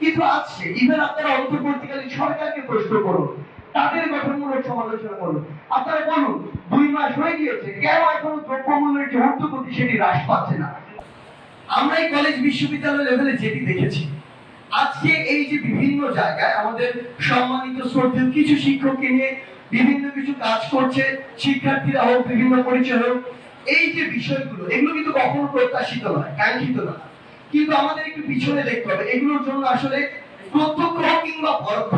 কিন্তু আছে ইভেন আপনারা অন্তর্বর্তীকালীন সরকারকে প্রশ্ন করুন, তাদের গঠনমূলক সমালোচনা করুন। আপনারা বলুন, দুই মাস হয়ে গিয়েছে, কেন এখনও দ্রব্যমূল্যের যে ঊর্ধ্বগতি সেটি হ্রাস পাচ্ছে না? আমরা এই কলেজ বিশ্ববিদ্যালয় লেভেলে যেটি দেখেছি, আজকে এই যে বিভিন্ন জায়গায় আমাদের সম্মানিত শ্রদ্ধেয় কিছু শিক্ষককে নিয়ে বিভিন্ন কিছু কাজ করছে, শিক্ষার্থীরা হোক, বিভিন্ন পরিচয় হোক এই যে বিষয়গুলো, এগুলো কিন্তু কখনো প্রত্যাশিত নয়, কাঙ্ক্ষিত নয়। কিন্তু আমাদের একটু পিছনে দেখতে হবে। এগুলোর জন্য আসলে প্রত্যক্ষ কিংবা পরোক্ষ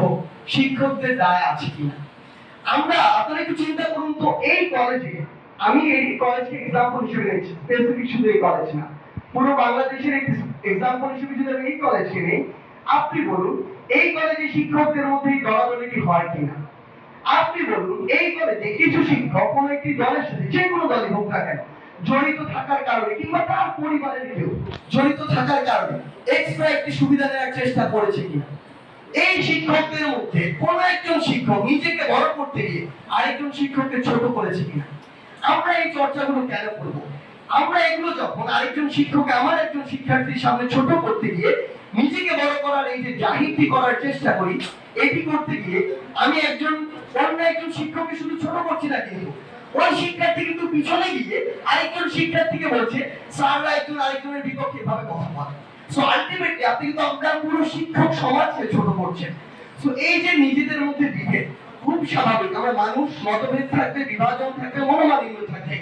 শিক্ষকদের দায় আছে কিনা। আমরা আপনারা একটু চিন্তা করুন তো, এই কলেজে আমি এই কলেজকে এক্সাম্পল হিসেবে নিচ্ছি স্পেসিফিক শুধু এই কলেজ না। পুরো বাংলাদেশের এক্সাম্পল হিসেবে যদি আমি এই কলেজকে নেই, আপনি বলুন, এই কলেজে শিক্ষকদের মধ্যে এই দলাদলিটি হয় কিনা? আপনি বলুন, এই কলেজে কিছু শিক্ষক কোন একটি দলের সাথে, যে কোনো দলই হোক না কেন জড়িত থাকার কারণে, কিংবা তার পরিবারের কেউ জড়িত থাকার কারণে এক্সট্রা একটি সুবিধা নেওয়ার চেষ্টা করেছে কিনা। এই শিক্ষকদের মধ্যে কোন একজন শিক্ষক নিজেকে বড় করতে গিয়ে আরেকজন শিক্ষককে ছোট করেছে কিনা। আমরা এই চর্চাগুলো কেন করব? আমরা এগুলো যখন আরেকজন শিক্ষক আমার একজন শিক্ষার্থীর সামনে ছোট করতে গিয়ে নিজেকে বড় করার এই যে জাহিরটি করার চেষ্টা করি, এটি করতে গিয়ে আমি একজন অন্য একজন শিক্ষককে শুধু ছোট করছি না কিন্তু ওই শিক্ষার্থী কিন্তু পিছনে গিয়ে আরেকজন শিক্ষার্থীকে বলছে স্যাররা একজন আরেকজনের বিপক্ষে কথা বলে। সো আলটিমেটলি আপনি কিন্তু আপনার পুরো শিক্ষক সমাজকে ছোট করছেন। সো এই যে নিজেদের মধ্যে বিভেদ খুব স্বাভাবিক। আমরা মানুষ, মতভেদ থাকবে, বিভাজন থাকবে, মনোমালিন্য থাকে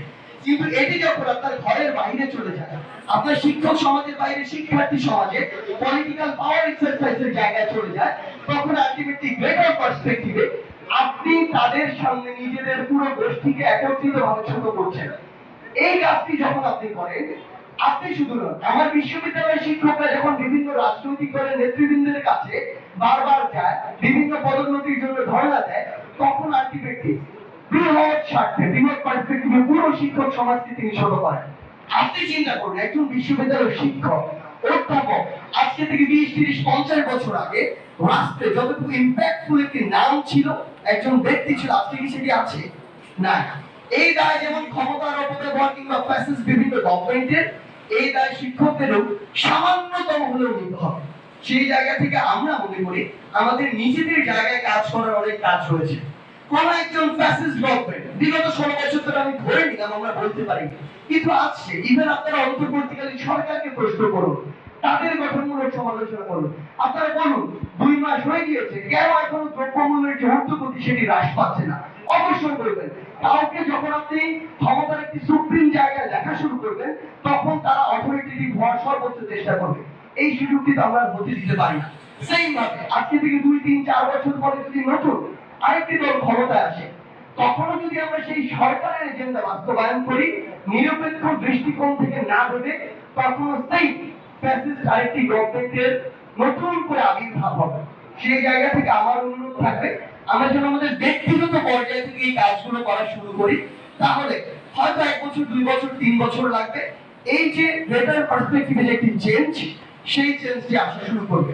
কিন্তু এটি যখন আপনার ঘরের বাইরে চলে যায়, আপনার শিক্ষক সমাজের বাইরে, শিক্ষার্থী সমাজে পলিটিক্যাল পাওয়ার এক্সারসাইজের জায়গায় চলে যায়, তখন আলটিমেটলি গ্রেটার পার্সপেক্টিভে তাদের সামনে নিজেদের পুরো গোষ্ঠীকে একত্রিত ভাবে ছোট করছেন এই কাজটি যখন আপনি করেন, আপনি শুধু নন, আমার বিশ্ববিদ্যালয়ের শিক্ষকরা যখন বিভিন্ন রাজনৈতিক দলের নেতৃবৃন্দের কাছে বারবার যায়, বিভিন্ন পদোন্নতির জন্য ধর্ণা দেয়, তখন আলটিমেটলি বৃহৎ স্বার্থে, বৃহৎ পার্সপেক্টিভে পুরো শিক্ষক সমাজকে তিনি ছোট করেন। আপনি চিন্তা করুন, একজন বিশ্ববিদ্যালয়ের শিক্ষক, অধ্যাপক, আজকে থেকে বিশ, তিরিশ, পঞ্চাশ বছর আগে রাষ্ট্রে যতটুকু ইম্প্যাক্টফুল একটি নাম ছিল একজন ব্যক্তি ছিল আজকে কি সেটি আছে না। এই দায় যেমন ক্ষমতার অপব্যবহার কিংবা ফ্যাসিস্ট বিভিন্ন গভর্নমেন্টের এই দায় শিক্ষকদেরও সামান্যতম হলেও নিতে হবে। সেই জায়গা থেকে আমরা মনে করি আমাদের নিজেদের জায়গায় কাজ করার অনেক কাজ রয়েছে। কোন একজন ফ্যাসিস্ট গভর্নমেন্ট বিগত ষোলো বছর ধরে আমি ধরে নিলাম, আমরা বলতে পারি। কিন্তু আজকে ইভেন আপনারা অন্তর্বর্তীকালীন সরকারকে প্রশ্ন করুন তাদের গঠনমূলক সমালোচনা করুন আপনারা বলুন, দুই মাস হয়ে গিয়েছে, কেন এখনও দ্রব্যমূল্যের যে ঊর্ধ্বগতি সেটি হ্রাস পাচ্ছে না? অবশ্যই করবেন কাউকে যখন আপনি ক্ষমতার একটি সুপ্রিম জায়গায় দেখা শুরু করবেন, তখন তারা অথরিটেটিভ হওয়ার সর্বোচ্চ চেষ্টা করবে। এই সুযোগটি তো আমরা হতে দিতে পারি না। সেম ভাবে আজকে থেকে দুই, তিন, চার বছর পরে যদি নতুন আরেকটি দল ক্ষমতায় আসে, তখনও যদি আমরা সেই সরকারের এজেন্ডা বাস্তবায়ন করি, নিরপেক্ষ দৃষ্টিকোণ থেকে না ভেবে, তখনও সেই আরেকটি গভর্নমেন্টের নতুন করে আবির্ভাব হবে। সেই জায়গা থেকে আমার অনুরোধ থাকবে, আমরা যেন আমাদের ব্যক্তিগত পর্যায়ে থেকে এই কাজগুলো করা শুরু করি। তাহলে হয়তো এক বছর, দুই বছর, তিন বছর লাগবে। এই যে বেটার পার্সপেক্টিভে যে একটি চেঞ্জ সেই চেঞ্জটি আসা শুরু করবে।